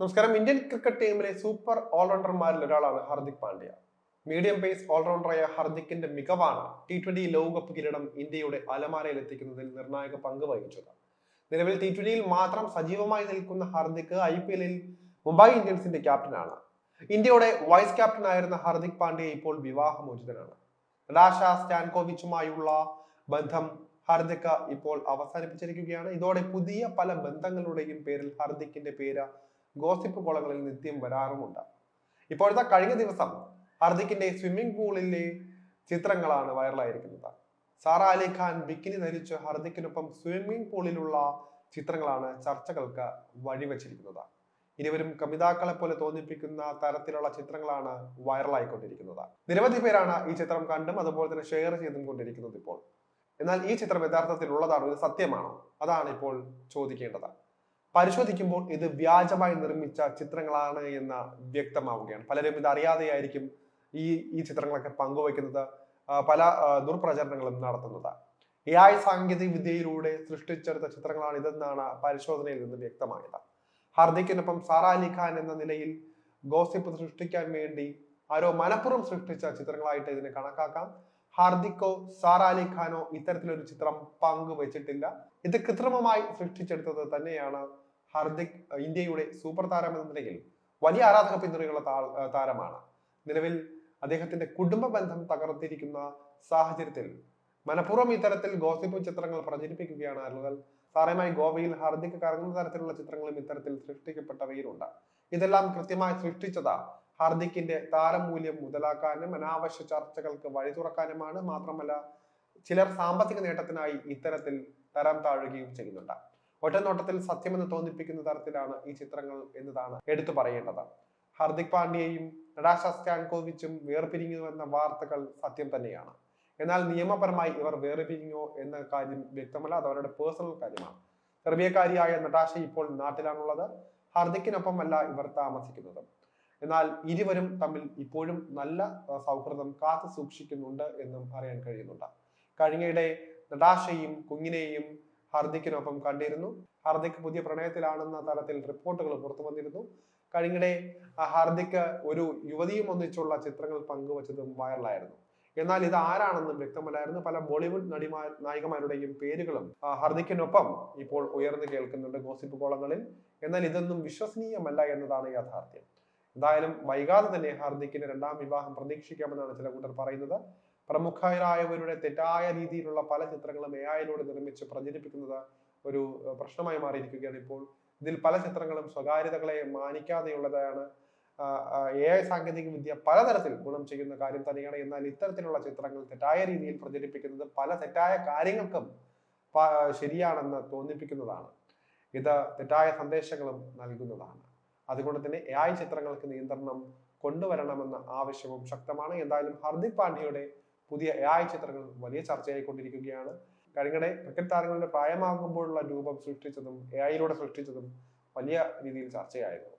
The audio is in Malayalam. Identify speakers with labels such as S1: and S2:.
S1: നമസ്കാരം. ഇന്ത്യൻ ക്രിക്കറ്റ് ടീമിലെ സൂപ്പർ ഓൾറൗണ്ടർമാരിൽ ഒരാളാണ് ഹാർദിക് പാണ്ഡ്യ. മീഡിയം പേസ് ഓൾറൗണ്ടറായ ഹാർദിക്കിന്റെ മികവാണ് ടി ട്വന്റി ലോകകപ്പ് കിരീടം ഇന്ത്യയുടെ അലമാരയിൽ എത്തിക്കുന്നതിൽ നിർണായക പങ്ക് വഹിച്ചത്. നിലവിൽ ടി ട്വന്റിയിൽ മാത്രം സജീവമായി നിൽക്കുന്ന ഹാർദിക് ഐ പി എല്ലിൽ മുംബൈ ഇന്ത്യൻസിന്റെ ക്യാപ്റ്റനാണ്. ഇന്ത്യയുടെ വൈസ് ക്യാപ്റ്റൻ ക്യാപ്റ്റനായിരുന്ന ഹാർദിക് പാണ്ഡ്യ ഇപ്പോൾ വിവാഹമോചിതനാണ്. റാഷ സ്റ്റാൻകോവിച്ചുമായുള്ള ബന്ധം ഹാർദിക്ക ഇപ്പോൾ അവസാനിപ്പിച്ചിരിക്കുകയാണ്. ഇതോടെ പുതിയ പല ബന്ധങ്ങളുടെയും പേരിൽ ഹാർദിക്കിന്റെ പേര് ഗോസിപ്പ് കോളങ്ങളിൽ നിത്യം വരാറുമുണ്ട്. ഇപ്പോഴത്തെ കഴിഞ്ഞ ദിവസം ഹർദിക്കിന്റെ സ്വിമ്മിംഗ് പൂളിലെ ചിത്രങ്ങളാണ് വൈറലായിരിക്കുന്നത്. സാറ അലി ഖാൻ ബിക്കിനി ധരിച്ച് ഹർദിക്കിനൊപ്പം സ്വിമ്മിംഗ് പൂളിലുള്ള ചിത്രങ്ങളാണ് ചർച്ചകൾക്ക് വഴിവെച്ചിരിക്കുന്നത്. ഇരുവരും കമിതാക്കളെ പോലെ തോന്നിപ്പിക്കുന്ന തരത്തിലുള്ള ചിത്രങ്ങളാണ് വൈറലായിക്കൊണ്ടിരിക്കുന്നത്. നിരവധി പേരാണ് ഈ ചിത്രം കണ്ടും അതുപോലെ തന്നെ ഷെയർ ചെയ്തും കൊണ്ടിരിക്കുന്നത് ഇപ്പോൾ. എന്നാൽ ഈ ചിത്രം യഥാർത്ഥത്തിൽ ഉള്ളതാണോ? ഇത് സത്യമാണോ? അതാണ് ഇപ്പോൾ ചോദിക്കേണ്ടത്. പരിശോധിക്കുമ്പോൾ ഇത് വ്യാജമായി നിർമ്മിച്ച ചിത്രങ്ങളാണ് എന്ന് വ്യക്തമാവുകയാണ്. പലരും ഇത് അറിയാതെയായിരിക്കും ഈ ഈ ചിത്രങ്ങളൊക്കെ പങ്കുവയ്ക്കുന്നത് പല ദുർപ്രചരണങ്ങളും നടത്തുന്നത്. എ ഐ സാങ്കേതിക വിദ്യയിലൂടെ സൃഷ്ടിച്ചെടുത്ത ചിത്രങ്ങളാണ് ഇതെന്നാണ് പരിശോധനയിൽ നിന്ന് വ്യക്തമായത്. ഹർദിക്കിനൊപ്പം സാറ അലി ഖാൻ എന്ന നിലയിൽ ഗോസിപ്പ് സൃഷ്ടിക്കാൻ വേണ്ടി ആരോ മനഃപൂർവം സൃഷ്ടിച്ച ചിത്രങ്ങളായിട്ട് ഇതിനെ കണക്കാക്കാം. ഹാർദിക്കോ സാറ അലി ഖാനോ ഇത്തരത്തിലൊരു ചിത്രം പങ്കുവച്ചിട്ടില്ല. ഇത് കൃത്രിമമായി സൃഷ്ടിച്ചെടുത്തത് തന്നെയാണ് ഹാർദിക് ഇന്ത്യയുടെ സൂപ്പർ താരം എന്ന നിലയിൽ വലിയ ആരാധക പിന്തുണയുള്ള താരമാണ്. നിലവിൽ അദ്ദേഹത്തിന്റെ കുടുംബ ബന്ധം തകർത്തിരിക്കുന്ന സാഹചര്യത്തിൽ മനഃപൂർവം ഇത്തരത്തിൽ ഗോസിപ്പ് ചിത്രങ്ങൾ പ്രചരിപ്പിക്കുകയാണ് ആളുകൾ സാറേമായി ഗോവയിൽ ഹാർദിക് കറങ്ങുന്ന തരത്തിലുള്ള ചിത്രങ്ങളും ഇത്തരത്തിൽ സൃഷ്ടിക്കപ്പെട്ടവയിലുണ്ട്. ഇതെല്ലാം കൃത്യമായി സൃഷ്ടിച്ചത് ഹാർദിക്കിന്റെ താരമൂല്യം മുതലാക്കാനും അനാവശ്യ ചർച്ചകൾക്ക് വഴി തുറക്കാനുമാണ് മാത്രമല്ല ചിലർ സാമ്പത്തിക നേട്ടത്തിനായി ഇത്തരത്തിൽ തരം താഴുകയും ചെയ്യുന്നുണ്ട്. ഒറ്റനോട്ടത്തിൽ സത്യമെന്ന് തോന്നിപ്പിക്കുന്ന തരത്തിലാണ് ഈ ചിത്രങ്ങൾ എന്നതാണ് എടുത്തു പറയേണ്ടത്. ഹാർദിക് പാണ്ഡ്യയും നടാഷ സ്റ്റാൻകോവിച്ചും വേർപിരിഞ്ഞു എന്ന വാർത്തകൾ സത്യം തന്നെയാണ്. എന്നാൽ നിയമപരമായി ഇവർ വേർപിരിഞ്ഞോ എന്ന കാര്യം വ്യക്തമല്ല അത് അവരുടെ പേഴ്സണൽ കാര്യമാണ്. സെർബിയക്കാരിയായ നടാഷ ഇപ്പോൾ നാട്ടിലാണുള്ളത്. ഹാർദിക്കിനൊപ്പമല്ല ഇവർ താമസിക്കുന്നത്. എന്നാൽ ഇരുവരും തമ്മിൽ ഇപ്പോഴും നല്ല സൗഹൃദം കാത്തു സൂക്ഷിക്കുന്നുണ്ട് എന്നും അറിയാൻ കഴിയുന്നുണ്ട്. കഴിഞ്ഞയിടെ നടാശയും കുഞ്ഞിനെയും ഹാർദിക്കിനൊപ്പം കണ്ടിരുന്നു. ഹാർദിക് പുതിയ പ്രണയത്തിലാണെന്ന തരത്തിൽ റിപ്പോർട്ടുകൾ പുറത്തു വന്നിരുന്നു. കഴിഞ്ഞിടെ ഹാർദിക് ഒരു യുവതിയും ഒന്നിച്ചുള്ള ചിത്രങ്ങൾ പങ്കുവച്ചതും വൈറലായിരുന്നു. എന്നാൽ ഇത് ആരാണെന്നും വ്യക്തമല്ലായിരുന്നു. പല ബോളിവുഡ് നടിമാർ നായികമാരുടെയും പേരുകളും ഹർദിക്കിനൊപ്പം ഇപ്പോൾ ഉയർന്നു കേൾക്കുന്നുണ്ട് ഗോസിപ്പ് കോളങ്ങളിൽ. എന്നാൽ ഇതൊന്നും വിശ്വസനീയമല്ല എന്നതാണ് യാഥാർത്ഥ്യം. എന്തായാലും വൈകാതെ തന്നെ ഹാർദിക്കിന് രണ്ടാം വിവാഹം പ്രതീക്ഷിക്കാമെന്നാണ് ചില കൂട്ടർ പറയുന്നത്. പ്രമുഖരായവരുടെ തെറ്റായ രീതിയിലുള്ള പല ചിത്രങ്ങളും എ ഐയിലൂടെ നിർമ്മിച്ച് പ്രചരിപ്പിക്കുന്നത് ഒരു പ്രശ്നമായി മാറിയിരിക്കുകയാണ് ഇപ്പോൾ. ഇതിൽ പല ചിത്രങ്ങളും സ്വകാര്യതകളെ മാനിക്കാതെയുള്ളതാണ്. എ ഐ സാങ്കേതിക വിദ്യ പലതരത്തിൽ ഗുണം ചെയ്യുന്ന കാര്യം തന്നെയാണ്. എന്നാൽ ഇത്തരത്തിലുള്ള ചിത്രങ്ങൾ തെറ്റായ രീതിയിൽ പ്രചരിപ്പിക്കുന്നത് പല തെറ്റായ കാര്യങ്ങൾക്കും ശരിയാണെന്ന് തോന്നിപ്പിക്കുന്നതാണ്. ഇത് തെറ്റായ സന്ദേശങ്ങളും നൽകുന്നതാണ്. അതുകൊണ്ട് തന്നെ എ ഐ ചിത്രങ്ങൾക്ക് നിയന്ത്രണം കൊണ്ടുവരണമെന്ന ആവശ്യവും ശക്തമാണ്. എന്തായാലും ഹർദിക് പാണ്ഡ്യയുടെ പുതിയ എ ഐ ചിത്രങ്ങൾ വലിയ ചർച്ചയായിക്കൊണ്ടിരിക്കുകയാണ്. കഴിഞ്ഞിടെ ക്രിക്കറ്റ് താരങ്ങളുടെ പ്രായമാകുമ്പോഴുള്ള രൂപം സൃഷ്ടിച്ചതും എ ഐയിലൂടെ സൃഷ്ടിച്ചതും വലിയ രീതിയിൽ ചർച്ചയായിരുന്നു.